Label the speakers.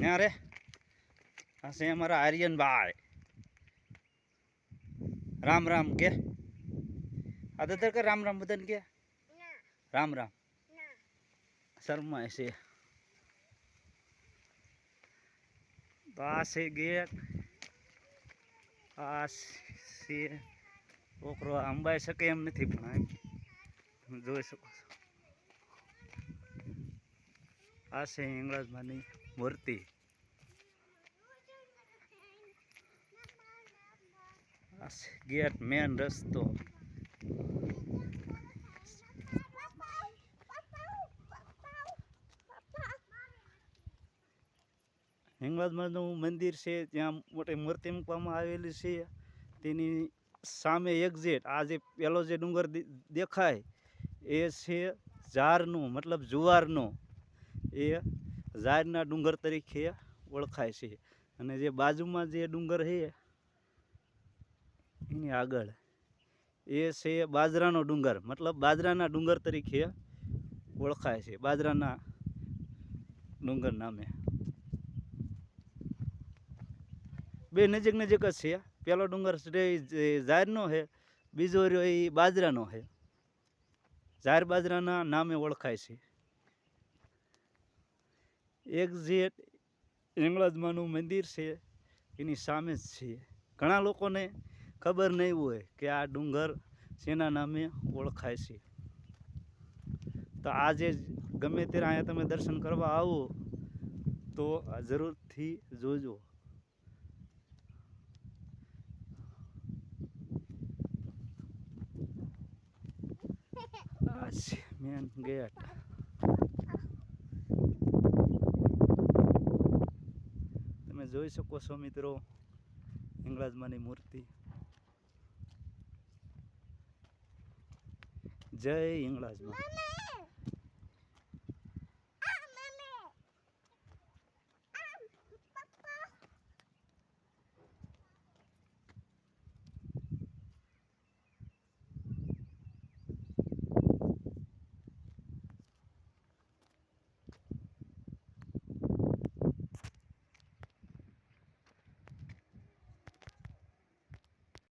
Speaker 1: ત્યાં રે. આ છે અમારા આર્યન ભાઈ રામ રામ કે. આ તો કે રામ રામ બધાને કે? રામ રામ. શર્મા છે. તો આ છે ગેટ. આ છે છોકરો. અંબાઈ શકે એમ નથી પણ તમે જોઈ શકો છો. આ છે ઇંગ્લજમાંની મૂર્તિ. ગેટ મેન રસ્તો. હિંગળાજમાંનું મંદિર છે, ત્યાં મોટી મૂર્તિ મૂકવામાં આવેલી છે. તેની સામે એક્ઝેટ આ જે પેલો જે ડુંગર દેખાય, એ છે ઝારનું મતલબ જુવારનું. એ ઝારના ડુંગર તરીકે ઓળખાય છે. અને જે બાજુમાં જે ડુંગર છે, એની આગળ એ છે બાજરાનો ડુંગર. મતલબ બાજરાના ડુંગર તરીકે ઓળખાય છે. બાજરાના ડુંગર નામે. બે નજીક નજીક જ છે. પેલો ડુંગર ઝારનો છે, બીજો રહ્યો એ બાજરાનો છે. ઝાર બાજરાના નામે ઓળખાય છે. એક્ઝેટ હિંગળાજમાંનું મંદિર છે, એની સામે જ છે. ઘણા લોકોને ખબર નહીં હોય કે આ ડુંગર શેના નામે ઓળખાય છે. તો આજે ગમે ત્યારે અહીંયા તમે દર્શન કરવા આવો, તો જરૂરથી જોજો. Main gate. તમે જોઈ શકો છો મિત્રો. હિંગળાજમાની મૂર્તિ. જય હિંગળાજમાં.